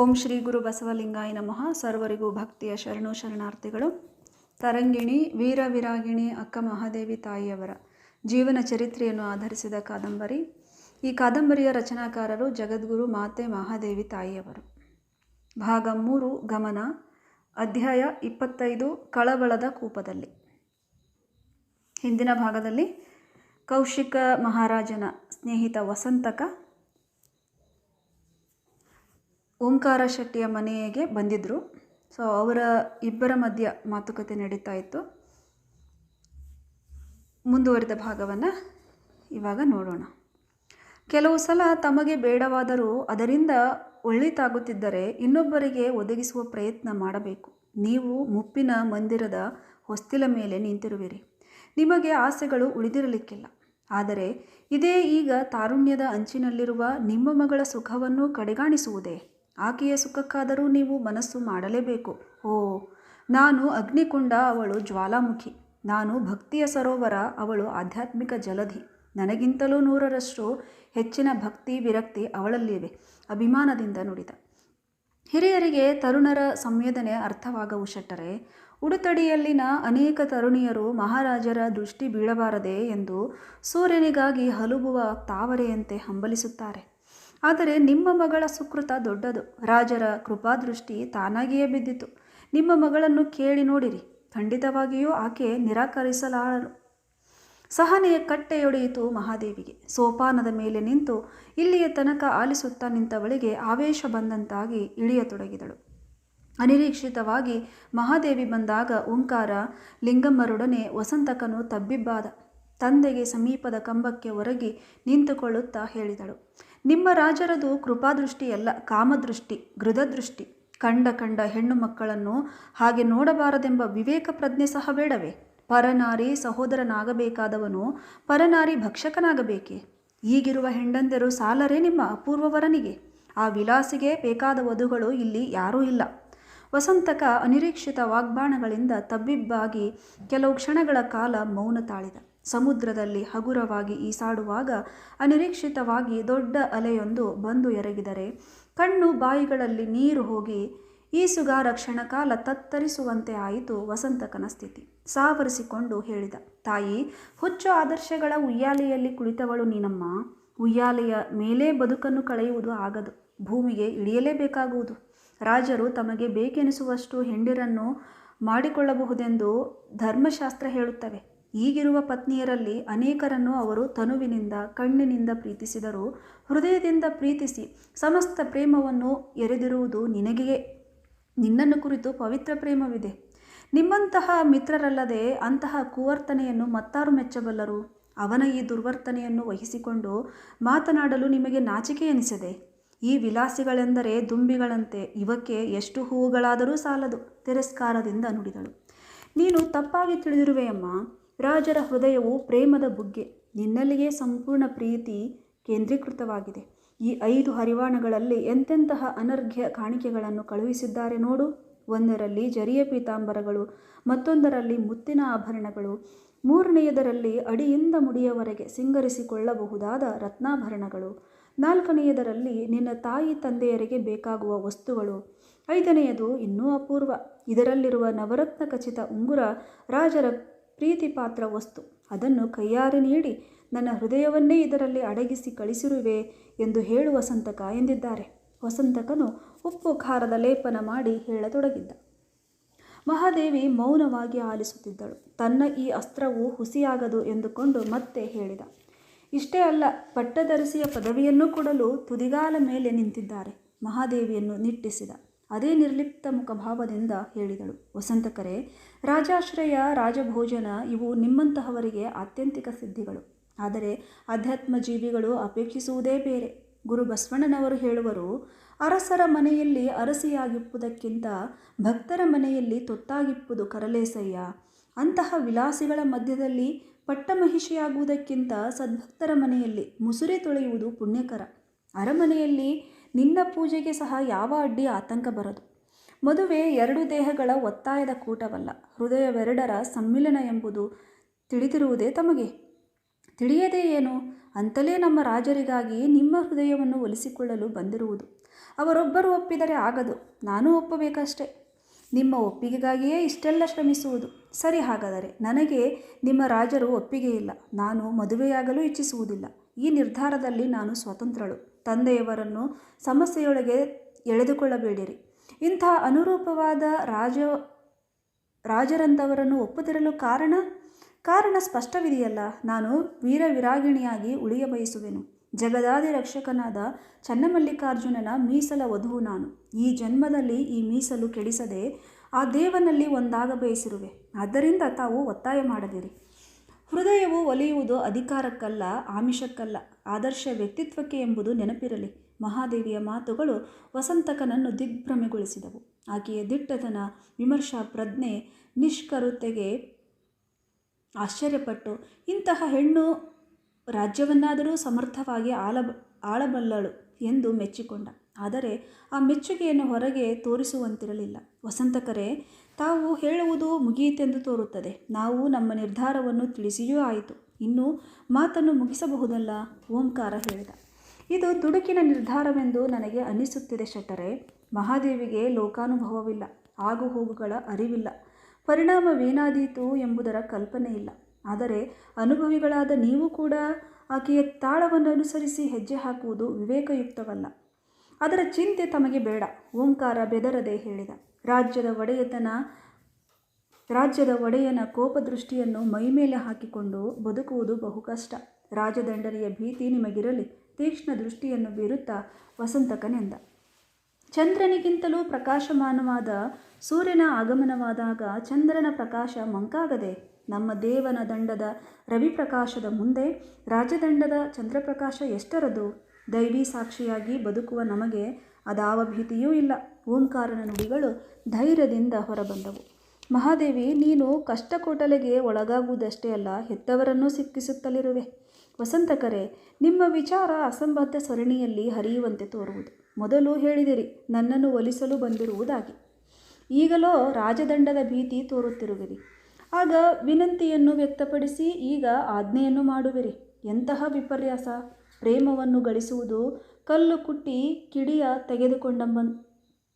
ಓಂ ಶ್ರೀ ಗುರು ಬಸವಲಿಂಗಾಯ ನಮಃ. ಸರ್ವರಿಗೂ ಭಕ್ತಿಯ ಶರಣು ಶರಣಾರ್ಥಿಗಳು. ತರಂಗಿಣಿ, ವೀರ ವಿರಾಗಿಣಿ, ಅಕ್ಕ ಮಹಾದೇವಿ ತಾಯಿಯವರ ಜೀವನ ಚರಿತ್ರೆಯನ್ನು ಆಧರಿಸಿದ ಕಾದಂಬರಿ. ಈ ಕಾದಂಬರಿಯ ರಚನಾಕಾರರು ಜಗದ್ಗುರು ಮಾತೆ ಮಹಾದೇವಿ ತಾಯಿಯವರು. ಭಾಗ ಮೂರು, ಗಮನ. ಅಧ್ಯಾಯ ಇಪ್ಪತ್ತೈದು, ಕಳವಳದ ಕೂಪದಲ್ಲಿ. ಹಿಂದಿನ ಭಾಗದಲ್ಲಿ ಕೌಶಿಕ ಮಹಾರಾಜನ ಸ್ನೇಹಿತ ವಸಂತಕ ಓಂಕಾರ ಶೆಟ್ಟಿಯ ಮನೆಗೆ ಬಂದಿದ್ದರು ಸೊ ಅವರ ಇಬ್ಬರ ಮಧ್ಯ ಮಾತುಕತೆ ನಡೀತಾ ಇತ್ತು. ಮುಂದುವರಿದ ಭಾಗವನ್ನು ಇವಾಗ ನೋಡೋಣ. ಕೆಲವು ಸಲ ತಮಗೆ ಬೇಡವಾದರೂ ಅದರಿಂದ ಒಳ್ಳಿತಾಗುತ್ತಿದ್ದರೆ ಇನ್ನೊಬ್ಬರಿಗೆ ಒದಗಿಸುವ ಪ್ರಯತ್ನ ಮಾಡಬೇಕು. ನೀವು ಮುಪ್ಪಿನ ಮಂದಿರದ ಹೊಸ್ತಿಲ ಮೇಲೆ ನಿಂತಿರುವಿರಿ. ನಿಮಗೆ ಆಸೆಗಳು ಉಳಿದಿರಲಿಕ್ಕಿಲ್ಲ. ಆದರೆ ಇದೇ ಈಗ ತಾರುಣ್ಯದ ಅಂಚಿನಲ್ಲಿರುವ ನಿಮ್ಮ ಮಗಳ ಸುಖವನ್ನು ಕಡೆಗಾಣಿಸುವುದೇ? ಆಕೆಯ ಸುಖಕ್ಕಾದರೂ ನೀವು ಮನಸ್ಸು ಮಾಡಲೇಬೇಕು. ಓ, ನಾನು ಅಗ್ನಿಕುಂಡ ಅವಳು ಜ್ವಾಲಾಮುಖಿ. ನಾನು ಭಕ್ತಿಯ ಸರೋವರ ಅವಳು ಆಧ್ಯಾತ್ಮಿಕ ಜಲಧಿ. ನನಗಿಂತಲೂ ನೂರರಷ್ಟು ಹೆಚ್ಚಿನ ಭಕ್ತಿ ವಿರಕ್ತಿ ಅವಳಲ್ಲಿವೆ. ಅಭಿಮಾನದಿಂದ ನುಡಿದ. ಹಿರಿಯರಿಗೆ ತರುಣರ ಸಂವೇದನೆ ಅರ್ಥವಾಗವು ಶೆಟ್ಟರೆ, ಉಡುತಡಿಯಲ್ಲಿನ ಅನೇಕ ತರುಣಿಯರು ಮಹಾರಾಜರ ದೃಷ್ಟಿ ಬೀಳಬಾರದೆ ಎಂದು ಸೂರ್ಯನಿಗಾಗಿ ಹಲುಬುವ ತಾವರೆಯಂತೆ ಹಂಬಲಿಸುತ್ತಾರೆ. ಆದರೆ ನಿಮ್ಮ ಮಗಳ ಸುಕೃತ ದೊಡ್ಡದು. ರಾಜರ ಕೃಪಾದೃಷ್ಟಿ ತಾನಾಗಿಯೇ ಬಿದ್ದಿತು. ನಿಮ್ಮ ಮಗಳನ್ನು ಕೇಳಿ ನೋಡಿರಿ. ಖಂಡಿತವಾಗಿಯೂ ಆಕೆ ನಿರಾಕರಿಸಲಾರಳು. ಸಹನೆಯ ಕಟ್ಟೆಯೊಡೆಯಿತು ಮಹಾದೇವಿಗೆ. ಸೋಪಾನದ ಮೇಲೆ ನಿಂತು ಇಲ್ಲಿಯ ತನಕ ಆಲಿಸುತ್ತಾ ನಿಂತವಳಿಗೆ ಆವೇಶ ಬಂದಂತಾಗಿ ಇಳಿಯತೊಡಗಿದಳು. ಅನಿರೀಕ್ಷಿತವಾಗಿ ಮಹಾದೇವಿ ಬಂದಾಗ ಓಂಕಾರ ಲಿಂಗಮ್ಮರೊಡನೆ ವಸಂತಕನು ತಬ್ಬಿಬ್ಬಾದ. ತಂದೆಗೆ ಸಮೀಪದ ಕಂಬಕ್ಕೆ ಒರಗಿ ನಿಂತುಕೊಳ್ಳುತ್ತಾ ಹೇಳಿದಳು. ನಿಮ್ಮ ರಾಜರದು ಕೃಪಾದೃಷ್ಟಿಯಲ್ಲ ಕಾಮದೃಷ್ಟಿ ಗೃಧದೃಷ್ಟಿ ಕಂಡ ಕಂಡ ಹೆಣ್ಣು ಮಕ್ಕಳನ್ನು ಹಾಗೆ ನೋಡಬಾರದೆಂಬ ವಿವೇಕ ಪ್ರಜ್ಞೆ ಸಹ ಬೇಡವೇ? ಪರನಾರಿ ಸಹೋದರನಾಗಬೇಕಾದವನು ಪರನಾರಿ ಭಕ್ಷಕನಾಗಬೇಕೆ? ಈಗಿರುವ ಹೆಂಡಂದರು ಸಾಲರೇ ನಿಮ್ಮ ಅಪೂರ್ವವರನಿಗೆ. ಆ ವಿಲಾಸಿಗೆ ಬೇಕಾದ ವಧುಗಳು ಇಲ್ಲಿ ಯಾರೂ ಇಲ್ಲ. ವಸಂತಕ ಅನಿರೀಕ್ಷಿತ ವಾಗ್ಬಾಣಗಳಿಂದ ತಬ್ಬಿಬ್ಬಾಗಿ ಕೆಲವು ಕ್ಷಣಗಳ ಕಾಲ ಮೌನ ತಾಳಿದ. ಸಮುದ್ರದಲ್ಲಿ ಹಗುರವಾಗಿ ಈಸಾಡುವಾಗ ಅನಿರೀಕ್ಷಿತವಾಗಿ ದೊಡ್ಡ ಅಲೆಯೊಂದು ಬಂದು ಎರಗಿದರೆ ಕಣ್ಣು ಬಾಯಿಗಳಲ್ಲಿ ನೀರು ಹೋಗಿ ಈಸುಗಾರ ಕ್ಷಣಕಾಲ ತತ್ತರಿಸುವಂತೆ ಆಯಿತು ವಸಂತಕನ ಸ್ಥಿತಿ. ಸಾವರಿಸಿಕೊಂಡು ಹೇಳಿದ, ತಾಯಿ, ಹುಚ್ಚು ಆದರ್ಶಗಳ ಉಯ್ಯಾಲೆಯಲ್ಲಿ ಕುಳಿತವಳು ನೀನಮ್ಮ. ಉಯ್ಯಾಲೆಯ ಮೇಲೆ ಬದುಕನ್ನು ಕಳೆಯುವುದು ಆಗದು. ಭೂಮಿಗೆ ಇಳಿಯಲೇಬೇಕಾಗುವುದು. ರಾಜರು ತಮಗೆ ಬೇಕೆನಿಸುವಷ್ಟು ಹೆಂಡಿರನ್ನು ಮಾಡಿಕೊಳ್ಳಬಹುದೆಂದು ಧರ್ಮಶಾಸ್ತ್ರ ಹೇಳುತ್ತವೆ. ಈಗಿರುವ ಪತ್ನಿಯರಲ್ಲಿ ಅನೇಕರನ್ನು ಅವರು ತನುವಿನಿಂದ, ಕಣ್ಣಿನಿಂದ ಪ್ರೀತಿಸಿದರು. ಹೃದಯದಿಂದ ಪ್ರೀತಿಸಿ ಸಮಸ್ತ ಪ್ರೇಮವನ್ನು ಎರೆದಿರುವುದು ನಿನಗೆಯೇ. ನಿನ್ನನ್ನು ಕುರಿತು ಪವಿತ್ರ ಪ್ರೇಮವಿದೆ. ನಿಮ್ಮಂತಹ ಮಿತ್ರರಲ್ಲದೆ ಅಂತಹ ಕುವರ್ತನೆಯನ್ನು ಮತ್ತಾರು ಮೆಚ್ಚಬಲ್ಲರು. ಅವನ ಈ ದುರ್ವರ್ತನೆಯನ್ನು ವಹಿಸಿಕೊಂಡು ಮಾತನಾಡಲು ನಿಮಗೆ ನಾಚಿಕೆ ಎನಿಸದೆ, ಈ ವಿಲಾಸಿಗಳೆಂದರೆ ದುಂಬಿಗಳಂತೆ ಇವಕ್ಕೆ ಎಷ್ಟು ಹೂವುಗಳಾದರೂ ಸಾಲದು. ತಿರಸ್ಕಾರದಿಂದ ನುಡಿದಳು. ನೀನು ತಪ್ಪಾಗಿ ತಿಳಿದಿರುವೆಯಮ್ಮ ರಾಜರ ಹೃದಯವು ಪ್ರೇಮದ ಬುಗ್ಗೆ. ನಿನ್ನಲ್ಲಿಯೇ ಸಂಪೂರ್ಣ ಪ್ರೀತಿ ಕೇಂದ್ರೀಕೃತವಾಗಿದೆ. ಈ ಐದು ಹರಿವಾಣಗಳಲ್ಲಿ ಎಂತೆಂತಹ ಅನರ್ಘ್ಯ ಕಾಣಿಕೆಗಳನ್ನು ಕಳುಹಿಸಿದ್ದಾರೆ ನೋಡು. ಒಂದರಲ್ಲಿ ಜರಿಯ ಪೀತಾಂಬರಗಳು, ಮತ್ತೊಂದರಲ್ಲಿ ಮುತ್ತಿನ ಆಭರಣಗಳು, ಮೂರನೆಯದರಲ್ಲಿ ಅಡಿಯಿಂದ ಮುಡಿಯವರೆಗೆ ಸಿಂಗರಿಸಿಕೊಳ್ಳಬಹುದಾದ ರತ್ನಾಭರಣಗಳು, ನಾಲ್ಕನೆಯದರಲ್ಲಿ ನಿನ್ನ ತಾಯಿ ತಂದೆಯರಿಗೆ ಬೇಕಾಗುವ ವಸ್ತುಗಳು, ಐದನೆಯದು ಇನ್ನೂ ಅಪೂರ್ವ. ಇದರಲ್ಲಿರುವ ನವರತ್ನ ಖಚಿತ ಉಂಗುರ ರಾಜರ ಪ್ರೀತಿಪಾತ್ರ ವಸ್ತು. ಅದನ್ನು ಕೈಯಾರೆ ನೀಡಿ ನನ್ನ ಹೃದಯವನ್ನೇ ಇದರಲ್ಲಿ ಅಡಗಿಸಿ ಕಳಿಸಿರುವೆ ಎಂದು ಹೇಳುವ ವಸಂತಕ ಎಂದಿದ್ದಾರೆ. ವಸಂತಕನು ಉಪ್ಪು ಖಾರದ ಲೇಪನ ಮಾಡಿ ಹೇಳತೊಡಗಿದ್ದ. ಮಹಾದೇವಿ ಮೌನವಾಗಿ ಆಲಿಸುತ್ತಿದ್ದಳು. ತನ್ನ ಈ ಅಸ್ತ್ರವು ಹುಸಿಯಾಗದು ಎಂದುಕೊಂಡು ಮತ್ತೆ ಹೇಳಿದ. ಇಷ್ಟೇ ಅಲ್ಲ, ಪಟ್ಟದರಸಿಯ ಪದವಿಯನ್ನು ಕೊಡಲು ತುದಿಗಾಲ ಮೇಲೆ ನಿಂತಿದ್ದಾರೆ. ಮಹಾದೇವಿಯನ್ನು ನಿಟ್ಟಿಸಿದ. ಅದೇ ನಿರ್ಲಿಪ್ತ ಮುಖಭಾವದಿಂದ ಹೇಳಿದಳು. ವಸಂತಕರೆ, ರಾಜಾಶ್ರಯ, ರಾಜಭೋಜನ ಇವು ನಿಮ್ಮಂತಹವರಿಗೆ ಆತ್ಯಂತಿಕ ಸಿದ್ಧಿಗಳು. ಆದರೆ ಅಧ್ಯಾತ್ಮ ಜೀವಿಗಳು ಅಪೇಕ್ಷಿಸುವುದೇ ಬೇರೆ. ಗುರು ಬಸವಣ್ಣನವರು ಹೇಳುವರು, ಅರಸರ ಮನೆಯಲ್ಲಿ ಅರಸಿಯಾಗಿಪ್ಪುದಕ್ಕಿಂತ ಭಕ್ತರ ಮನೆಯಲ್ಲಿ ತೊತ್ತಾಗಿಪ್ಪುದು ಕರಲೇಸಯ್ಯ. ಅಂತಹ ವಿಲಾಸಿಗಳ ಮಧ್ಯದಲ್ಲಿ ಪಟ್ಟಮಹಿಷಿಯಾಗುವುದಕ್ಕಿಂತ ಸದ್ಭಕ್ತರ ಮನೆಯಲ್ಲಿ ಮುಸುರೆ ತೊಳೆಯುವುದು ಪುಣ್ಯಕರ. ಅರಮನೆಯಲ್ಲಿ ನಿನ್ನ ಪೂಜೆಗೆ ಸಹ ಯಾವ ಅಡ್ಡಿ ಆತಂಕ ಬರದು. ಮದುವೆ ಎರಡು ದೇಹಗಳ ಒತ್ತಾಯದ ಕೂಟವಲ್ಲ. ಹೃದಯವೆರಡರ ಸಮ್ಮಿಲನ ಎಂಬುದು ತಿಳಿದಿರುವುದೇ ತಮಗೆ. ತಿಳಿಯದೇ ಏನು? ಅಂತಲೇ ನಮ್ಮ ರಾಜರಿಗಾಗಿ ನಿಮ್ಮ ಹೃದಯವನ್ನು ಒಲಿಸಿಕೊಳ್ಳಲು ಬಂದಿರುವುದು. ಅವರೊಬ್ಬರು ಒಪ್ಪಿದರೆ ಆಗದು. ನಾನು ಒಪ್ಪಬೇಕಷ್ಟೆ. ನಿಮ್ಮ ಒಪ್ಪಿಗೆಗಾಗಿಯೇ ಇಷ್ಟೆಲ್ಲ ಶ್ರಮಿಸುವುದು. ಸರಿ ಹಾಗಾದರೆ, ನನಗೆ ನಿಮ್ಮ ರಾಜರು ಒಪ್ಪಿಗೆ ಇಲ್ಲ ನಾನು ಮದುವೆಯಾಗಲು ಇಚ್ಛಿಸುವುದಿಲ್ಲ. ಈ ನಿರ್ಧಾರದಲ್ಲಿ ನಾನು ಸ್ವತಂತ್ರಳು. ತಂದೆಯವರನ್ನು ಸಮಸ್ಯೆಯೊಳಗೆ ಎಳೆದುಕೊಳ್ಳಬೇಡಿರಿ. ಇಂಥ ಅನುರೂಪವಾದ ರಾಜ ರಾಜರಂಥವರನ್ನು ಒಪ್ಪುತ್ತಿರಲು ಕಾರಣ? ಕಾರಣ ಸ್ಪಷ್ಟವಿದೆಯಲ್ಲ. ನಾನು ವೀರ ವಿರಾಗಿಣಿಯಾಗಿ ಉಳಿಯ ಬಯಸುವೆನು. ಜಗದಾದಿ ರಕ್ಷಕನಾದ ಚನ್ನಮಲ್ಲಿಕಾರ್ಜುನನ ಮೀಸಲ ವಧುವು ನಾನು. ಈ ಜನ್ಮದಲ್ಲಿ ಈ ಮೀಸಲು ಕೆಡಿಸದೆ ಆ ದೇವನಲ್ಲಿ ಒಂದಾಗ ಬಯಸಿರುವೆ ಆದ್ದರಿಂದ ತಾವು ಒತ್ತಾಯ ಮಾಡದಿರಿ. ಹೃದಯವು ಒಲಿಯುವುದು ಅಧಿಕಾರಕ್ಕಲ್ಲ, ಆಮಿಷಕ್ಕಲ್ಲ. ಆದರ್ಶ ವ್ಯಕ್ತಿತ್ವಕ್ಕೆ ಎಂಬುದು ನೆನಪಿರಲಿ. ಮಹಾದೇವಿಯ ಮಾತುಗಳು ವಸಂತಕನನ್ನು ದಿಗ್ಭ್ರಮೆಗೊಳಿಸಿದವು. ಆಕೆಯ ದಿಟ್ಟತನ, ವಿಮರ್ಶಾ, ಪ್ರಜ್ಞೆ, ನಿಷ್ಕರುತೆಗೆ ಆಶ್ಚರ್ಯಪಟ್ಟು, ಇಂತಹ ಹೆಣ್ಣು ರಾಜ್ಯವನ್ನಾದರೂ ಸಮರ್ಥವಾಗಿ ಆಳ, ಆಳಬಲ್ಲಳು ಎಂದು ಮೆಚ್ಚಿಕೊಂಡ. ಆದರೆ ಆ ಮೆಚ್ಚುಗೆಯನ್ನು ಹೊರಗೆ ತೋರಿಸುವಂತಿರಲಿಲ್ಲ. ವಸಂತಕರೇ ತಾವು ಹೇಳುವುದು ಮುಗಿಯಿತೆಂದು ತೋರುತ್ತದೆ. ನಾವು ನಮ್ಮ ನಿರ್ಧಾರವನ್ನು ತಿಳಿಸಿಯೂ ಆಯಿತು. ಇನ್ನು ಮಾತನ್ನು ಮುಗಿಸಬಹುದಲ್ಲ? ಓಂಕಾರ ಹೇಳಿದ. ಇದು ದುಡುಕಿನ ನಿರ್ಧಾರವೆಂದು ನನಗೆ ಅನ್ನಿಸುತ್ತಿದೆ ಶೆಟ್ಟರೆ. ಮಹಾದೇವಿಗೆ ಲೋಕಾನುಭವವಿಲ್ಲ. ಆಗು ಹೋಗುಗಳ ಅರಿವಿಲ್ಲ. ಪರಿಣಾಮವೇನಾದೀತು ಎಂಬುದರ ಕಲ್ಪನೆ ಇಲ್ಲ ಆದರೆ ಅನುಭವಿಗಳಾದ ನೀವು ಕೂಡ ಆಕೆಯ ತಾಳವನ್ನು ಅನುಸರಿಸಿ ಹೆಜ್ಜೆ ಹಾಕುವುದು ವಿವೇಕಯುಕ್ತವಲ್ಲ. ಅದರ ಚಿಂತೆ ತಮಗೆ ಬೇಡ. ಓಂಕಾರ ಬೆದರದೆ ಹೇಳಿದ. ರಾಜ್ಯದ ಒಡೆಯತನ, ರಾಜ್ಯದ ಒಡೆಯನ ಕೋಪದೃಷ್ಟಿಯನ್ನು ಮೈಮೇಲೆ ಹಾಕಿಕೊಂಡು ಬದುಕುವುದು ಬಹು ಕಷ್ಟ. ರಾಜದಂಡನೆಯ ಭೀತಿ ನಿಮಗಿರಲಿ, ತೀಕ್ಷ್ಣ ದೃಷ್ಟಿಯನ್ನು ಬೀರುತ್ತಾ ವಸಂತಕನೆಂದ. ಚಂದ್ರನಿಗಿಂತಲೂ ಪ್ರಕಾಶಮಾನವಾದ ಸೂರ್ಯನ ಆಗಮನವಾದಾಗ ಚಂದ್ರನ ಪ್ರಕಾಶ ಮಂಕಾಗದೆ ನಮ್ಮ ದೇವನ ದಂಡದ ರವಿಪ್ರಕಾಶದ ಮುಂದೆ ರಾಜದಂಡದ ಚಂದ್ರಪ್ರಕಾಶ ಎಷ್ಟರದು ದೈವಿ ಸಾಕ್ಷಿಯಾಗಿ ಬದುಕುವ ನಮಗೆ ಅದಾವ ಭೀತಿಯೂ ಇಲ್ಲ. ಓಂಕಾರನ ನುಡಿಗಳು ಧೈರ್ಯದಿಂದ ಹೊರಬಂದವು. ಮಹಾದೇವಿ, ನೀನು ಕಷ್ಟಕೋಟಲೆಗೆ ಒಳಗಾಗುವುದಷ್ಟೇ ಅಲ್ಲ, ಹೆತ್ತವರನ್ನೂ ಸಿಕ್ಕಿಸುತ್ತಲಿರುವೆ. ವಸಂತಕರೆ, ನಿಮ್ಮ ವಿಚಾರ ಅಸಂಬದ್ಧ ಸರಣಿಯಲ್ಲಿ ಹರಿಯುವಂತೆ ತೋರುವುದು. ಮೊದಲು ಹೇಳಿದಿರಿ, ನನ್ನನ್ನು ಒಲಿಸಲು ಬಂದಿರುವುದಾಗಿ. ಈಗಲೋ ರಾಜದಂಡದ ಭೀತಿ ತೋರುತ್ತಿರುವಿರಿ. ಆಗ ವಿನಂತಿಯನ್ನು ವ್ಯಕ್ತಪಡಿಸಿ ಈಗ ಆಜ್ಞೆಯನ್ನು ಮಾಡುವಿರಿ. ಎಂತಹ ವಿಪರ್ಯಾಸ. ಪ್ರೇಮವನ್ನು ಗಳಿಸುವುದು ಕಲ್ಲು ಕುಟ್ಟಿ ಕಿಡಿಯ ತೆಗೆದುಕೊಂಡಂಬ,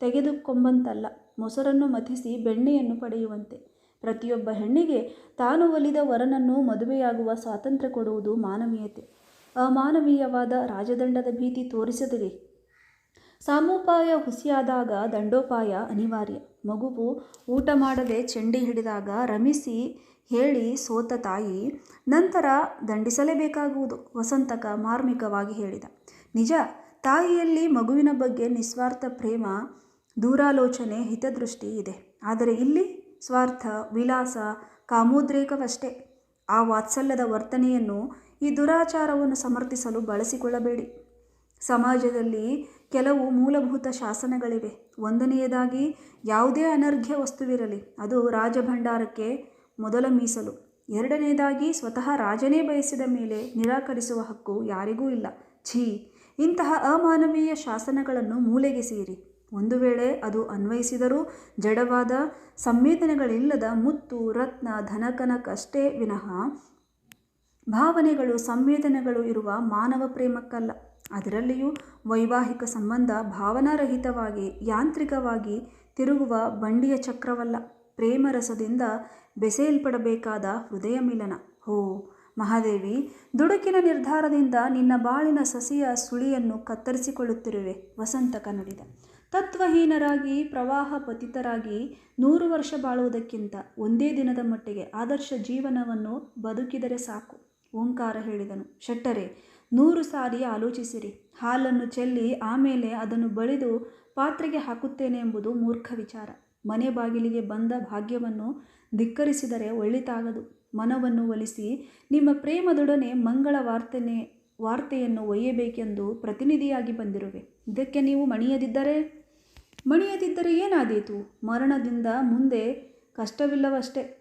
ತೆಗೆದುಕೊಂಬಂತಲ್ಲ. ಮೊಸರನ್ನು ಮಥಿಸಿ ಬೆಣ್ಣೆಯನ್ನು ಪಡೆಯುವಂತೆ. ಪ್ರತಿಯೊಬ್ಬ ಹೆಣ್ಣಿಗೆ ತಾನು ಒಲಿದ ವರನನ್ನು ಮದುವೆಯಾಗುವ ಸ್ವಾತಂತ್ರ್ಯ ಕೊಡುವುದು ಮಾನವೀಯತೆ. ಅಮಾನವೀಯವಾದ ರಾಜದಂಡದ ಭೀತಿ ತೋರಿಸದಿರಿ. ಸಾಮೋಪಾಯ ಹುಸಿಯಾದಾಗ ದಂಡೋಪಾಯ ಅನಿವಾರ್ಯ. ಮಗುವು ಊಟ ಮಾಡದೆ ಚೆಂಡಿ ಹಿಡಿದಾಗ ರಮಿಸಿ ಹೇಳಿ ಸೋತ ತಾಯಿ, ನಂತರ ದಂಡಿಸಲೇಬೇಕಾಗುವುದು, ವಸಂತಕ ಮಾರ್ಮಿಕವಾಗಿ ಹೇಳಿದ. ನಿಜ, ತಾಯಿಯಲ್ಲಿ ಮಗುವಿನ ಬಗ್ಗೆ ನಿಸ್ವಾರ್ಥ ಪ್ರೇಮ, ದೂರಾಲೋಚನೆ, ಹಿತದೃಷ್ಟಿ ಇದೆ. ಆದರೆ ಇಲ್ಲಿ ಸ್ವಾರ್ಥ ವಿಲಾಸ ಕಾಮೋದ್ರೇಕವಷ್ಟೇ. ಆ ವಾತ್ಸಲ್ಯದ ವರ್ತನೆಯನ್ನು ಈ ದುರಾಚಾರವನ್ನು ಸಮರ್ಥಿಸಲು ಬಳಸಿಕೊಳ್ಳಬೇಡಿ. ಸಮಾಜದಲ್ಲಿ ಕೆಲವು ಮೂಲಭೂತ ಶಾಸನಗಳಿವೆ. ಒಂದನೆಯದಾಗಿ, ಯಾವುದೇ ಅನರ್ಘ್ಯ ವಸ್ತುವಿರಲಿ, ಅದು ರಾಜಭಂಡಾರಕ್ಕೆ ಮೊದಲ ಮೀಸಲು. ಎರಡನೆಯದಾಗಿ, ಸ್ವತಃ ರಾಜನೇ ಬಯಸಿದ ಮೇಲೆ ನಿರಾಕರಿಸುವ ಹಕ್ಕು ಯಾರಿಗೂ ಇಲ್ಲ. ಛೀ! ಇಂತಹ ಅಮಾನವೀಯ ಶಾಸನಗಳನ್ನು ಮೂಲೆಗೆಸೆಯಿರಿ ಒಂದು ವೇಳೆ ಅದು ಅನ್ವಯಿಸಿದರೂ ಜಡವಾದ ಸಂವೇದನೆಗಳಿಲ್ಲದ ಮುತ್ತು, ರತ್ನ ಧನಕನಕಷ್ಟೇ ವಿನಃ ಭಾವನೆಗಳು, ಸಂವೇದನೆಗಳು ಇರುವ ಮಾನವ ಪ್ರೇಮಕ್ಕಲ್ಲ. ಅದರಲ್ಲಿಯೂ ವೈವಾಹಿಕ ಸಂಬಂಧ ಭಾವನಾರಹಿತವಾಗಿ, ಯಾಂತ್ರಿಕವಾಗಿ ತಿರುಗುವ ಬಂಡಿಯ ಚಕ್ರವಲ್ಲ. ಪ್ರೇಮರಸದಿಂದ ಬೆಸೆಯಲ್ಪಡಬೇಕಾದ ಹೃದಯ ಮಿಲನ. ಹೋ ಮಹಾದೇವಿ, ದುಡುಕಿನ ನಿರ್ಧಾರದಿಂದ ನಿನ್ನ ಬಾಳಿನ ಸಸಿಯ ಸುಳಿಯನ್ನು ಕತ್ತರಿಸಿಕೊಳ್ಳುತ್ತಿರುವೆ, ವಸಂತ ಕನ್ನಡಿದ. ತತ್ವಹೀನರಾಗಿ ಪ್ರವಾಹ ಪತಿತರಾಗಿ ನೂರು ವರ್ಷ ಬಾಳುವುದಕ್ಕಿಂತ ಒಂದೇ ದಿನದ ಮಟ್ಟಿಗೆ ಆದರ್ಶ ಜೀವನವನ್ನು ಬದುಕಿದರೆ ಸಾಕು, ಓಂಕಾರ ಹೇಳಿದನು. ಶೆಟ್ಟರೆ, ನೂರು ಸಾರಿ ಆಲೋಚಿಸಿರಿ. ಹಾಲನ್ನು ಚೆಲ್ಲಿ ಆಮೇಲೆ ಅದನ್ನು ಬಳಿದು ಪಾತ್ರೆಗೆ ಹಾಕುತ್ತೇನೆ ಎಂಬುದು ಮೂರ್ಖ ವಿಚಾರ. ಮನೆ ಬಾಗಿಲಿಗೆ ಬಂದ ಭಾಗ್ಯವನ್ನು ಧಿಕ್ಕರಿಸಿದರೆ ಒಳಿತಾಗದು ಮನವನ್ನು ಒಲಿಸಿ ನಿಮ್ಮ ಪ್ರೇಮದೊಡನೆ ಮಂಗಳ ವಾರ್ತೆನೆ, ವಾರ್ತೆಯನ್ನು ಒಯ್ಯಬೇಕೆಂದು ಪ್ರತಿನಿಧಿಯಾಗಿ ಬಂದಿರುವೆ. ಇದಕ್ಕೆ ನೀವು ಮಣಿಯದಿದ್ದರೆ? ಮಣಿಯದಿದ್ದರೆ ಏನಾದೀತು? ಮರಣದಿಂದ ಮುಂದೆ ಕಷ್ಟವಿಲ್ಲವಷ್ಟೇ.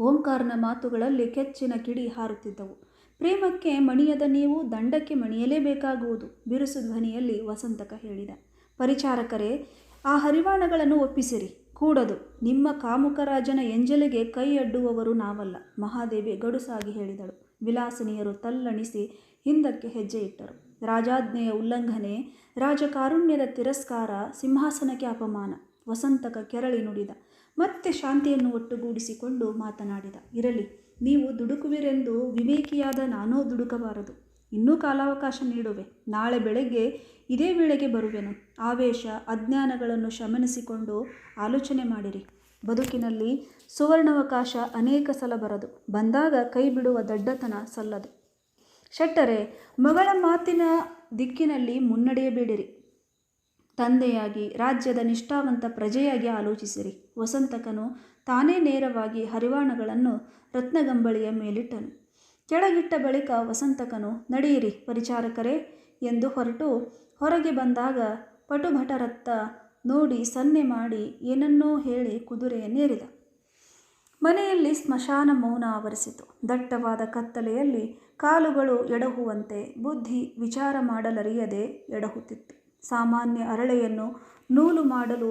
ಓಂಕಾರನ ಮಾತುಗಳಲ್ಲಿ ಕೆಚ್ಚಿನ ಕಿಡಿ ಹಾರುತ್ತಿದ್ದವು. ಪ್ರೇಮಕ್ಕೆ ಮಣಿಯದ ನೀವು ದಂಡಕ್ಕೆ ಮಣಿಯಲೇಬೇಕಾಗುವುದು, ಬಿರುಸು ಧ್ವನಿಯಲ್ಲಿ ವಸಂತಕ ಹೇಳಿದ. ಪರಿಚಾರಕರೇ, ಆ ಹರಿವಾಣಗಳನ್ನು ಒಪ್ಪಿಸಿರಿ. ಕೂಡದು, ನಿಮ್ಮ ಕಾಮುಕರಾಜನ ಎಂಜಲಿಗೆ ಕೈ ಅಡ್ಡುವವರು ನಾವಲ್ಲ. ಮಹಾದೇವಿ ಗಡುಸಾಗಿ ಹೇಳಿದಳು. ವಿಲಾಸಿನಿಯರು ತಲ್ಲಣಿಸಿ ಹಿಂದಕ್ಕೆ ಹೆಜ್ಜೆ ಇಟ್ಟರು. ರಾಜಾಜ್ಞೆಯ ಉಲ್ಲಂಘನೆ, ರಾಜಕಾರುಣ್ಯದ ತಿರಸ್ಕಾರ, ಸಿಂಹಾಸನಕ್ಕೆ ಅಪಮಾನ, ವಸಂತಕ ಕೆರಳಿ ನುಡಿದ, ಮತ್ತೆ ಶಾಂತಿಯನ್ನು ಒಟ್ಟುಗೂಡಿಸಿಕೊಂಡು ಮಾತನಾಡಿದ. ಇರಲಿ, ನೀವು ದುಡುಕುವಿರೆಂದು ವಿವೇಕಿಯಾದ ನಾನೋ ದುಡುಕಬಾರದು. ಇನ್ನೂ ಕಾಲಾವಕಾಶ ನೀಡುವೆ. ನಾಳೆ ಬೆಳಗ್ಗೆ ಇದೇ ವೇಳೆಗೆ ಬರುವೆನು. ಆವೇಶ, ಅಜ್ಞಾನಗಳನ್ನು ಶಮನಿಸಿಕೊಂಡು ಆಲೋಚನೆ ಮಾಡಿರಿ. ಬದುಕಿನಲ್ಲಿ ಸುವರ್ಣಾವಕಾಶ ಅನೇಕ ಸಲ ಬರದು. ಬಂದಾಗ ಕೈ ಬಿಡುವ ದಡ್ಡತನ ಸಲ್ಲದು. ಶೆಟ್ಟರೆ, ಮಗಳ ಮಾತಿನ ದಿಕ್ಕಿನಲ್ಲಿ ಮುನ್ನಡೆಯಬೇಡಿರಿ. ತಂದೆಯಾಗಿ, ರಾಜ್ಯದ ನಿಷ್ಠಾವಂತ ಪ್ರಜೆಯಾಗಿ ಆಲೋಚಿಸಿರಿ. ವಸಂತಕನು ತಾನೇ ನೇರವಾಗಿ ಹರಿವಾಣಗಳನ್ನು ರತ್ನಗಂಬಳಿಯ ಮೇಲಿಟ್ಟನು. ಕೆಳಗಿಟ್ಟ ಬಳಿಕ ವಸಂತಕನು, ನಡೆಯಿರಿ ಪರಿಚಾರಕರೇ ಎಂದು ಹೊರಟು ಹೊರಗೆ ಬಂದಾಗ ಪಟುಭಟರತ್ತ ನೋಡಿ ಸನ್ನೆ ಮಾಡಿ ಏನನ್ನೋ ಹೇಳಿ ಕುದುರೆಯನ್ನೇರಿದ ಮನೆಯಲ್ಲಿ ಸ್ಮಶಾನ ಮೌನ ಆವರಿಸಿತು. ದಟ್ಟವಾದ ಕತ್ತಲೆಯಲ್ಲಿ ಕಾಲುಗಳು ಎಡಹುವಂತೆ ಬುದ್ಧಿ ವಿಚಾರ ಮಾಡಲರಿಯದೆ ಎಡಹುತ್ತಿತ್ತು. ಸಾಮಾನ್ಯ ಅರಳೆಯನ್ನು ನೂಲು ಮಾಡಲು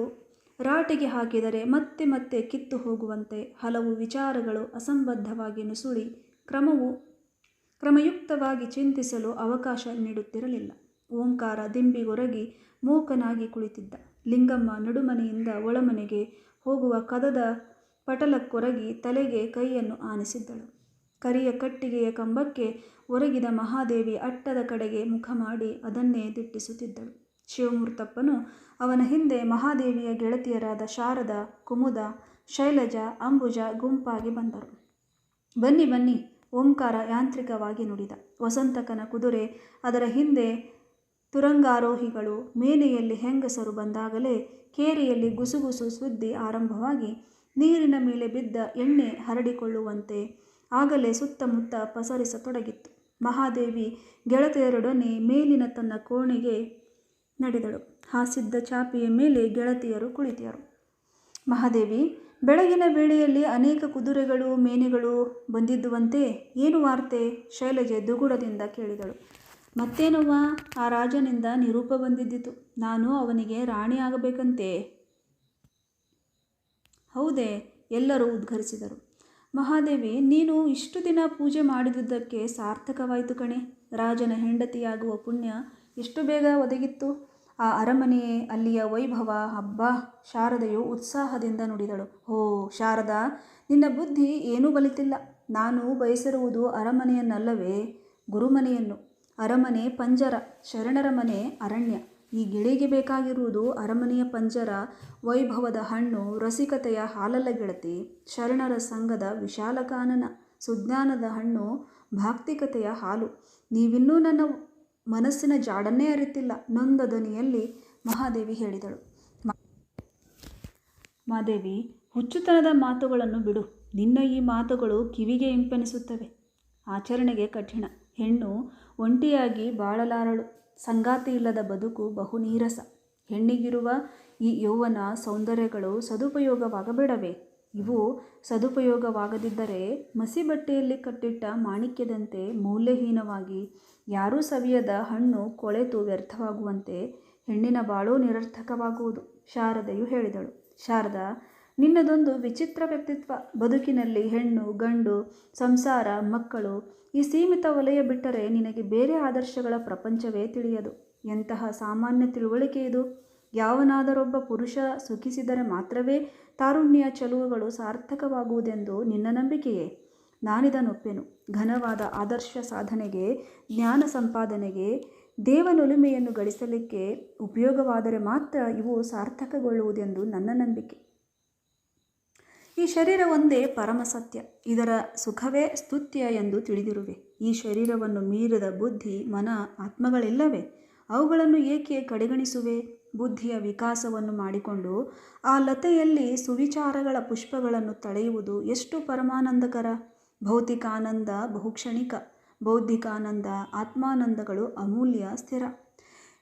ರಾಟಿಗೆ ಹಾಕಿದರೆ ಮತ್ತೆ ಮತ್ತೆ ಕಿತ್ತು ಹೋಗುವಂತೆ ಹಲವು ವಿಚಾರಗಳು ಅಸಂಬದ್ಧವಾಗಿ ನುಸುಳಿ ಕ್ರಮವು ಕ್ರಮಯುಕ್ತವಾಗಿ ಚಿಂತಿಸಲು ಅವಕಾಶ ನೀಡುತ್ತಿರಲಿಲ್ಲ. ಓಂಕಾರ ದಿಂಬಿಗೊರಗಿ ಮೂಕನಾಗಿ ಕುಳಿತಿದ್ದ. ಲಿಂಗಮ್ಮ ನಡುಮನೆಯಿಂದ ಒಳಮನೆಗೆ ಹೋಗುವ ಕದದ ಪಟಲಕ್ಕೊರಗಿ ತಲೆಗೆ ಕೈಯನ್ನು ಆನಿಸಿದ್ದಳು. ಕರಿಯ ಕಟ್ಟಿಗೆಯ ಕಂಬಕ್ಕೆ ಒರಗಿದ ಮಹಾದೇವಿ ಅಟ್ಟದ ಕಡೆಗೆ ಮುಖ ಮಾಡಿ ಅದನ್ನೇ ದಿಟ್ಟಿಸುತ್ತಿದ್ದಳು. ಶಿವಮೂರ್ತಪ್ಪನು ಅವನ ಹಿಂದೆ ಮಹಾದೇವಿಯ ಗೆಳತಿಯರಾದ ಶಾರದ, ಕುಮುದ, ಶೈಲಜ, ಅಂಬುಜ ಗುಂಪಾಗಿ ಬಂದರು. ಬನ್ನಿ ಬನ್ನಿ ಓಂಕಾರ ಯಾಂತ್ರಿಕವಾಗಿ ನುಡಿದ. ವಸಂತಕನ ಕುದುರೆ ಅದರ ಹಿಂದೆ ತುರಂಗಾರೋಹಿಗಳು ಮೇಲೆಯಲ್ಲಿ ಹೆಂಗಸರು ಬಂದಾಗಲೇ ಕೇರಿಯಲ್ಲಿ ಗುಸುಗುಸು ಸುದ್ದಿ ಆರಂಭವಾಗಿ ನೀರಿನ ಮೇಲೆ ಬಿದ್ದ ಎಣ್ಣೆ ಹರಡಿಕೊಳ್ಳುವಂತೆ ಆಗಲೇ ಸುತ್ತಮುತ್ತ ಪಸರಿಸತೊಡಗಿತ್ತು. ಮಹಾದೇವಿ ಗೆಳತಿಯರೊಡನೆ ಮೇಲಿನ ತನ್ನ ಕೋಣೆಗೆ ನಡೆದಳು. ಹಾಸಿದ್ದ ಚಾಪೆಯ ಮೇಲೆ ಗೆಳತಿಯರು ಕುಳಿತಿಯರು ಮಹಾದೇವಿ ಬೆಳಗಿನ ವೇಳೆಯಲ್ಲಿ ಅನೇಕ ಕುದುರೆಗಳು, ಮೇನೆಗಳು ಬಂದಿದ್ದುವಂತೆ ಏನು ವಾರ್ತೆ? ಶೈಲಜೆ ದುಗುಡದಿಂದ ಕೇಳಿದಳು. ಮತ್ತೇನವ್ವ? ಆ ರಾಜನಿಂದ ನಿರೂಪ ಬಂದಿದ್ದಿತು. ನಾನು ಅವನಿಗೆ ರಾಣಿ ಆಗಬೇಕಂತೆ. ಹೌದೇ? ಎಲ್ಲರೂ ಉದ್ಘರಿಸಿದರು. ಮಹಾದೇವಿ, ನೀನು ಇಷ್ಟು ದಿನ ಪೂಜೆ ಮಾಡಿದುದಕ್ಕೆ ಸಾರ್ಥಕವಾಯಿತು ಕಣೆ. ರಾಜನ ಹೆಂಡತಿಯಾಗುವ ಪುಣ್ಯ ಎಷ್ಟು ಬೇಗ ಒದಗಿತ್ತು? ಆ ಅರಮನೆ ಅಲ್ಲಿಯ ವೈಭವ, ಹಬ್ಬ, ಶಾರದೆಯು ಉತ್ಸಾಹದಿಂದ ನುಡಿದಳು. ಹೋ, ಶಾರದಾ, ನಿನ್ನ ಬುದ್ಧಿ ಏನೂ ಬಲಿತಿಲ್ಲ. ನಾನು ಬಯಸಿರುವುದು ಅರಮನೆಯನ್ನಲ್ಲವೇ? ಗುರುಮನೆಯನ್ನು. ಅರಮನೆ ಪಂಜರ, ಶರಣರ ಮನೆ ಅರಣ್ಯ. ಈ ಗಿಳಿಗೆ ಬೇಕಾಗಿರುವುದು ಅರಮನೆಯ ಪಂಜರ, ವೈಭವದ ಹಣ್ಣು, ರಸಿಕತೆಯ ಹಾಲಲ್ಲ ಗೆಳತಿ ಶರಣರ ಸಂಘದ ವಿಶಾಲಕಾನನ, ಸುಜ್ಞಾನದ ಹಣ್ಣು, ಭಾಕ್ತಿಕತೆಯ ಹಾಲು. ನೀವಿನ್ನೂ ನನ್ನ ಮನಸ್ಸಿನ ಜಾಡನ್ನೇ ಅರಿತಿಲ್ಲ. ನೊಂದ ಧ್ವನಿಯಲ್ಲಿ ಮಹಾದೇವಿ ಹೇಳಿದಳು. ಮಾದೇವಿ, ಹುಚ್ಚುತನದ ಮಾತುಗಳನ್ನು ಬಿಡು. ನಿನ್ನ ಈ ಮಾತುಗಳು ಕಿವಿಗೆ ಇಂಪೆನಿಸುತ್ತವೆ. ಆಚರಣೆಗೆ ಕಠಿಣ. ಹೆಣ್ಣು ಒಂಟಿಯಾಗಿ ಬಾಳಲಾರಳು. ಸಂಗಾತಿ ಇಲ್ಲದ ಬದುಕು ಬಹು ನೀರಸ ಹೆಣ್ಣಿಗಿರುವ ಈ ಯೌವನ ಸೌಂದರ್ಯಗಳು ಸದುಪಯೋಗವಾಗಬೇಡವೇ? ಇವು ಸದುಪಯೋಗವಾಗದಿದ್ದರೆ ಮಸಿ ಬಟ್ಟೆಯಲ್ಲಿ ಕಟ್ಟಿಟ್ಟ ಮಾಣಿಕ್ಯದಂತೆ ಮೌಲ್ಯಹೀನವಾಗಿ ಯಾರೂ ಸವಿಯದ ಹಣ್ಣು ಕೊಳೆತು ವ್ಯರ್ಥವಾಗುವಂತೆ ಹೆಣ್ಣಿನ ಬಾಳು ನಿರರ್ಥಕವಾಗುವುದು, ಶಾರದೆಯು ಹೇಳಿದಳು. ಶಾರದಾ, ನಿನ್ನದೊಂದು ವಿಚಿತ್ರ ವ್ಯಕ್ತಿತ್ವ. ಬದುಕಿನಲ್ಲಿ ಹೆಣ್ಣು, ಗಂಡು, ಸಂಸಾರ, ಮಕ್ಕಳು ಈ ಸೀಮಿತ ವಲಯ ಬಿಟ್ಟರೆ ನಿನಗೆ ಬೇರೆ ಆದರ್ಶಗಳ ಪ್ರಪಂಚವೇ ತಿಳಿಯದು. ಎಂತಹ ಸಾಮಾನ್ಯ ತಿಳುವಳಿಕೆ ಇದು? ಯಾವನಾದರೊಬ್ಬ ಪುರುಷ ಸುಖಿಸಿದರೆ ಮಾತ್ರವೇ ತಾರುಣ್ಯ ಚಲುವುಗಳು ಸಾರ್ಥಕವಾಗುವುದೆಂದು ನಿನ್ನ ನಂಬಿಕೆಯೇ? ನಾನಿದನೊಪ್ಪೆನು. ಘನವಾದ ಆದರ್ಶ ಸಾಧನೆಗೆ, ಜ್ಞಾನ ಸಂಪಾದನೆಗೆ, ದೇವನೊಲುಮೆಯನ್ನು ಗಳಿಸಲಿಕ್ಕೆ ಉಪಯೋಗವಾದರೆ ಮಾತ್ರ ಇವು ಸಾರ್ಥಕಗೊಳ್ಳುವುದೆಂದು ನನ್ನ ನಂಬಿಕೆ. ಈ ಶರೀರ ಒಂದೇ ಪರಮ ಸತ್ಯ. ಇದರ ಸುಖವೇ ಸ್ತುತ್ಯ ಎಂದು ತಿಳಿದಿರುವೆ. ಈ ಶರೀರವನ್ನು ಮೀರಿದ ಬುದ್ಧಿ, ಮನ, ಆತ್ಮಗಳಿಲ್ಲವೇ? ಅವುಗಳನ್ನು ಏಕೆ ಕಡೆಗಣಿಸುವೆ? ಬುದ್ಧಿಯ ವಿಕಾಸವನ್ನು ಮಾಡಿಕೊಂಡು ಆ ಲತೆಯಲ್ಲಿ ಸುವಿಚಾರಗಳ ಪುಷ್ಪಗಳನ್ನು ತಳೆಯುವುದು ಎಷ್ಟು ಪರಮಾನಂದಕರ? ಭೌತಿಕಾನಂದ ಬಹುಕ್ಷಣಿಕ, ಬೌದ್ಧಿಕಾನಂದ ಆತ್ಮಾನಂದಗಳು ಅಮೂಲ್ಯ, ಸ್ಥಿರ.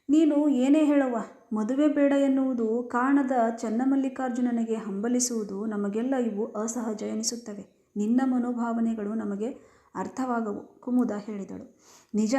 ನೀನು ಏನೇ ಹೇಳುವ, ಮದುವೆ ಬೇಡ ಎನ್ನುವುದು ಕಾಣದ ಚನ್ನಮಲ್ಲಿಕಾರ್ಜುನನಿಗೆ ಹಂಬಲಿಸುವುದು ನಮಗೆಲ್ಲ ಇವು ಅಸಹಜ ಎನಿಸುತ್ತವೆ. ನಿನ್ನ ಮನೋಭಾವನೆಗಳು ನಮಗೆ ಅರ್ಥವಾಗವು ಕುಮುದ ಹೇಳಿದಳು. ನಿಜ,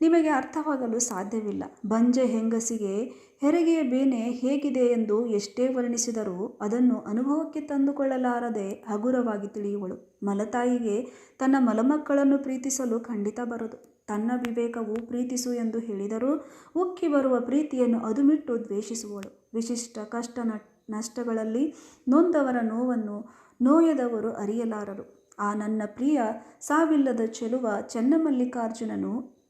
ನಿಮಗೆ ಅರ್ಥವಾಗಲು ಸಾಧ್ಯವಿಲ್ಲ. ಬಂಜೆ ಹೆಂಗಸಿಗೆ ಹೆರಿಗೆಯ ಬೇನೆ ಹೇಗಿದೆ ಎಂದು ಎಷ್ಟೇ ವರ್ಣಿಸಿದರೂ ಅದನ್ನು ಅನುಭವಕ್ಕೆ ತಂದುಕೊಳ್ಳಲಾರದೆ ಹಗುರವಾಗಿ ತಿಳಿಯುವಳು. ಮಲತಾಯಿಗೆ ತನ್ನ ಮಲಮಕ್ಕಳನ್ನು ಪ್ರೀತಿಸಲು ಖಂಡಿತ ಬರದು. ತನ್ನ ವಿವೇಕವು ಪ್ರೀತಿಸು ಎಂದು ಹೇಳಿದರೂ ಉಕ್ಕಿ ಬರುವ ಪ್ರೀತಿಯನ್ನು ಅದುಮಿಟ್ಟು ದ್ವೇಷಿಸುವಳು. ವಿಶಿಷ್ಟ ಕಷ್ಟ ನಷ್ಟಗಳಲ್ಲಿ ನೊಂದವರ ನೋವನ್ನು ನೋಯದವರು ಅರಿಯಲಾರರು. ಆ ನನ್ನ ಪ್ರಿಯ ಸಾವಿಲ್ಲದ ಚೆಲುವ ಚೆನ್ನಮಲ್ಲಿಕಾರ್ಜುನನು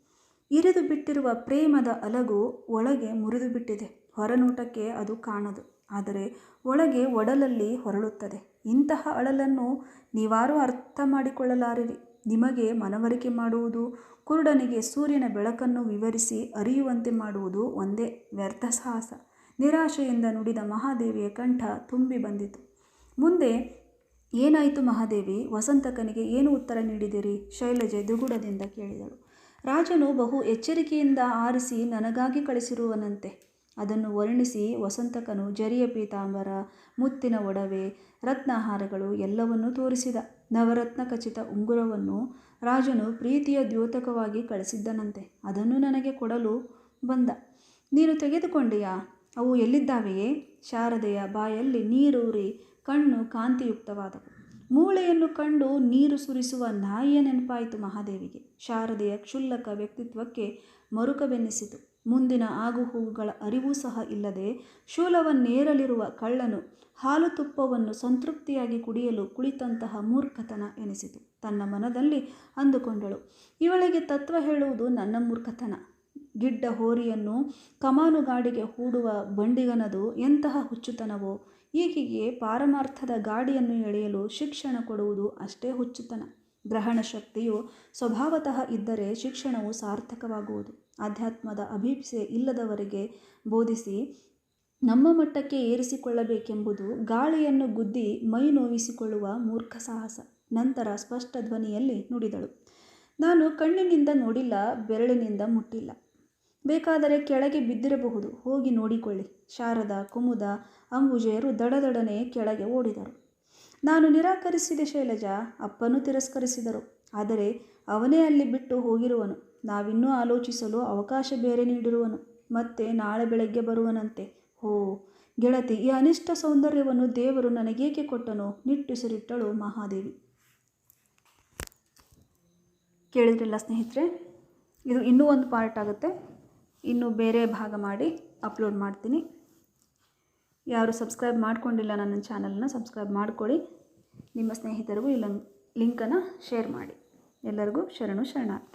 ಇರಿದು ಬಿಟ್ಟಿರುವ ಪ್ರೇಮದ ಅಲಗು ಒಳಗೆ ಮುರಿದು ಬಿಟ್ಟಿದೆ. ಹೊರನೋಟಕ್ಕೆ ಅದು ಕಾಣದು. ಆದರೆ ಒಳಗೆ ಒಡಲಲ್ಲಿ ಹೊರಳುತ್ತದೆ. ಇಂತಹ ಅಳಲನ್ನು ನೀವಾರು ಅರ್ಥ ಮಾಡಿಕೊಳ್ಳಲಾರಿರಿ ನಿಮಗೆ ಮನವರಿಕೆ ಮಾಡುವುದು, ಕುರುಡನಿಗೆ ಸೂರ್ಯನ ಬೆಳಕನ್ನು ವಿವರಿಸಿ ಅರಿಯುವಂತೆ ಮಾಡುವುದು ಒಂದೇ ವ್ಯರ್ಥ ಸಾಹಸ. ನಿರಾಶೆಯಿಂದ ನುಡಿದ ಮಹಾದೇವಿಯ ಕಂಠ ತುಂಬಿ ಬಂದಿತು. ಮುಂದೆ ಏನಾಯಿತು ಮಹಾದೇವಿ? ವಸಂತಕನಿಗೆ ಏನು ಉತ್ತರ ನೀಡಿದಿರಿ? ಶೈಲಜೆ ದುಗುಡದಿಂದ ಕೇಳಿದಳು. ರಾಜನು ಬಹು ಎಚ್ಚರಿಕೆಯಿಂದ ಆರಿಸಿ ನನಗಾಗಿ ಕಳಿಸಿರುವನಂತೆ. ಅದನ್ನು ವರ್ಣಿಸಿ ವಸಂತಕನು ಜರಿಯ ಪೀತಾಂಬರ, ಮುತ್ತಿನ ಒಡವೆ, ರತ್ನಹಾರಗಳು ಎಲ್ಲವನ್ನೂ ತೋರಿಸಿದ. ನವರತ್ನ ಖಚಿತ ಉಂಗುರವನ್ನು ರಾಜನು ಪ್ರೀತಿಯ ದ್ಯೋತಕವಾಗಿ ಕಳಿಸಿದ್ದನಂತೆ. ಅದನ್ನು ನನಗೆ ಕೊಡಲು ಬಂದ. ನೀನು ತೆಗೆದುಕೊಂಡೆಯಾ? ಅವು ಎಲ್ಲಿದ್ದಾವೆಯೇ? ಶಾರದೆಯ ಬಾಯಲ್ಲಿ ನೀರೂರಿ ಕಣ್ಣು ಕಾಂತಿಯುಕ್ತವಾದವು. ಮೂಳೆಯನ್ನು ಕಂಡು ನೀರು ಸುರಿಸುವ ನಾಯಿಯ ನೆನಪಾಯಿತು ಮಹಾದೇವಿಗೆ. ಶಾರದೆಯ ಕ್ಷುಲ್ಲಕ ವ್ಯಕ್ತಿತ್ವಕ್ಕೆ ಮರುಕವೆನ್ನಿಸಿತು ಮುಂದಿನ ಆಗುಹೋಗುಗಳ ಅರಿವು ಸಹ ಇಲ್ಲದೆ ಶೂಲವನ್ನೇರಲಿರುವ ಕಳ್ಳನು ಹಾಲು ತುಪ್ಪವನ್ನು ಸಂತೃಪ್ತಿಯಾಗಿ ಕುಡಿಯಲು ಕುಳಿತಂತಹ ಮೂರ್ಖತನ ಎನಿಸಿತು. ತನ್ನ ಮನದಲ್ಲಿ ಅಂದುಕೊಂಡಳು, ಇವಳಿಗೆ ತತ್ವ ಹೇಳುವುದು ನನ್ನ ಮೂರ್ಖತನ. ಗಿಡ್ಡ ಹೋರಿಯನ್ನು ಕಮಾನು ಗಾಡಿಗೆ ಹೂಡುವ ಬಂಡಿಗನದು ಎಂತಹ ಹುಚ್ಚುತನವೋ? ಈಕೆಗೆ ಪಾರಮಾರ್ಥದ ಗಾಡಿಯನ್ನು ಎಳೆಯಲು ಶಿಕ್ಷಣ ಕೊಡುವುದು ಅಷ್ಟೇ ಹುಚ್ಚುತನ. ಗ್ರಹಣ ಶಕ್ತಿಯು ಸ್ವಭಾವತಃ ಇದ್ದರೆ ಶಿಕ್ಷಣವು ಸಾರ್ಥಕವಾಗುವುದು. ಆಧ್ಯಾತ್ಮದ ಅಭೀಪ್ಸೆ ಇಲ್ಲದವರಿಗೆ ಬೋಧಿಸಿ ನಮ್ಮ ಮಟ್ಟಕ್ಕೆ ಏರಿಸಿಕೊಳ್ಳಬೇಕೆಂಬುದು ಗಾಳಿಯನ್ನು ಗುದ್ದಿ ಮೈ ನೋವಿಸಿಕೊಳ್ಳುವ ಮೂರ್ಖ ಸಾಹಸ. ನಂತರ ಸ್ಪಷ್ಟ ಧ್ವನಿಯಲ್ಲಿ ನುಡಿದಳು. ನಾನು ಕಣ್ಣಿನಿಂದ ನೋಡಿಲ್ಲ, ಬೆರಳಿನಿಂದ ಮುಟ್ಟಿಲ್ಲ. ಬೇಕಾದರೆ ಕೆಳಗೆ ಬಿದ್ದಿರಬಹುದು. ಹೋಗಿ ನೋಡಿಕೊಳ್ಳಿ. ಶಾರದ, ಕುಮುದ ಅಂಬುಜೆಯರು ದಡದಡನೆ ಕೆಳಗೆ ಓಡಿದರು. ನಾನು ನಿರಾಕರಿಸಿದೆ ಶೈಲಜ. ಅಪ್ಪನು ತಿರಸ್ಕರಿಸಿದರು. ಆದರೆ ಅವನೇ ಅಲ್ಲಿ ಬಿಟ್ಟು ಹೋಗಿರುವನು. ನಾವಿನ್ನೂ ಆಲೋಚಿಸಲು ಅವಕಾಶ ಬೇರೆ ನೀಡಿರುವನು. ಮತ್ತೆ ನಾಳೆ ಬೆಳಗ್ಗೆ ಬರುವನಂತೆ. ಹೋ, ಗೆಳತಿ, ಈ ಅನಿಷ್ಟ ಸೌಂದರ್ಯವನ್ನು ದೇವರು ನನಗೇಕೆ ಕೊಟ್ಟನೋ? ನಿಟ್ಟುಸಿರಿಟ್ಟಳು ಮಹಾದೇವಿ. ಕೇಳಿದ್ರಲ್ಲ ಸ್ನೇಹಿತರೆ, ಇದು ಇನ್ನೂ ಒಂದು ಪಾರ್ಟ್ ಆಗುತ್ತೆ. ಇನ್ನು ಬೇರೆ ಭಾಗ ಮಾಡಿ ಅಪ್ಲೋಡ್ ಮಾಡ್ತೀನಿ. ಯಾರು ಸಬ್ಸ್ಕ್ರೈಬ್ ಮಾಡಿಕೊಂಡಿಲ್ಲ ನನ್ನ ಚಾನಲನ್ನು ಸಬ್ಸ್ಕ್ರೈಬ್ ಮಾಡಿಕೊಳ್ಳಿ. ನಿಮ್ಮ ಸ್ನೇಹಿತರಿಗೂ ಈ ಲಿಂಕನ್ನು ಶೇರ್ ಮಾಡಿ. ಎಲ್ಲರಿಗೂ ಶರಣು ಶರಣಾರ್ಥಿ.